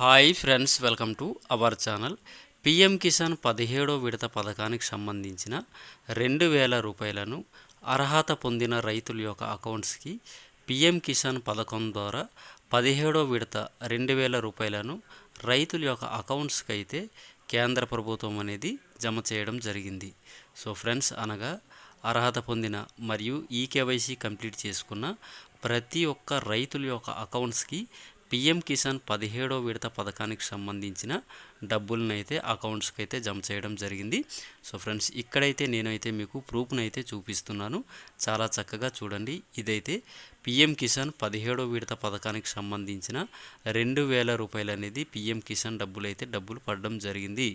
Hi friends welcome to our channel. PM Kisan పదిహేడో విడత పథకానికి సంబంధించిన రెండు వేల రూపాయలను అర్హత పొందిన రైతుల యొక్క అకౌంట్స్కి పిఎం కిసాన్ పథకం ద్వారా పదిహేడో విడత రెండు వేల రూపాయలను రైతుల యొక్క అకౌంట్స్కి అయితే కేంద్ర ప్రభుత్వం అనేది జమ చేయడం జరిగింది. సో ఫ్రెండ్స్ అనగా అర్హత పొందిన మరియు ఈకేవైసీ కంప్లీట్ చేసుకున్న ప్రతి ఒక్క రైతుల యొక్క అకౌంట్స్కి పిఎం కిసాన్ పదిహేడో విడత పథకానికి సంబంధించిన డబ్బులను అయితే అకౌంట్స్కి అయితే జమ చేయడం జరిగింది. సో ఫ్రెండ్స్ ఇక్కడైతే నేనైతే మీకు ప్రూఫ్ను అయితే చూపిస్తున్నాను. చాలా చక్కగా చూడండి. ఇదైతే పిఎం కిసాన్ పదిహేడో విడత పథకానికి సంబంధించిన రెండు వేల రూపాయలు అనేది పిఎం కిసాన్ డబ్బులు అయితే డబ్బులు పడడం జరిగింది.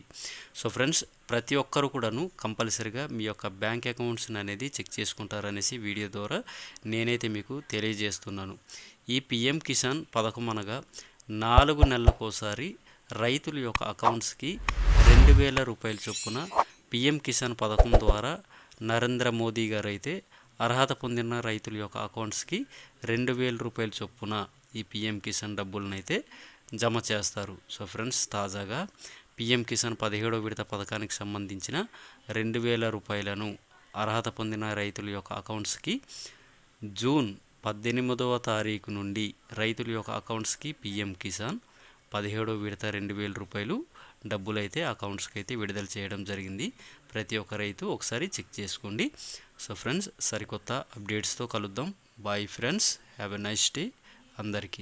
సో ఫ్రెండ్స్ ప్రతి ఒక్కరు కూడాను కంపల్సరిగా మీ యొక్క బ్యాంక్ అకౌంట్స్ అనేది చెక్ చేసుకుంటారనేసి వీడియో ద్వారా నేనైతే మీకు తెలియజేస్తున్నాను. ఈ పిఎం కిసాన్ పథకం అనగా నాలుగు నెలలకోసారి రైతుల యొక్క అకౌంట్స్కి రెండు వేల రూపాయల చొప్పున పిఎం కిసాన్ పథకం ద్వారా నరేంద్ర మోదీ గారు అయితే అర్హత పొందిన రైతుల యొక్క అకౌంట్స్కి రెండు వేల రూపాయల చొప్పున ఈ పిఎం కిసాన్ డబ్బులను అయితే జమ చేస్తారు. సో ఫ్రెండ్స్ తాజాగా పిఎం కిసాన్ పదిహేడో విడత పథకానికి సంబంధించిన రెండు వేల రూపాయలను అర్హత పొందిన రైతుల యొక్క అకౌంట్స్కి జూన్ పద్దెనిమిదవ తారీఖు నుండి రైతుల యొక్క అకౌంట్స్కి పిఎం కిసాన్ పదిహేడో విడత రెండు వేల రూపాయలు డబ్బులు అయితే అకౌంట్స్కి అయితే విడుదల చేయడం జరిగింది. ప్రతి ఒక్క రైతు ఒకసారి చెక్ చేసుకోండి. సో ఫ్రెండ్స్ సరికొత్త అప్డేట్స్తో కలుద్దాం. Bye friends have a nice day అందరికీ.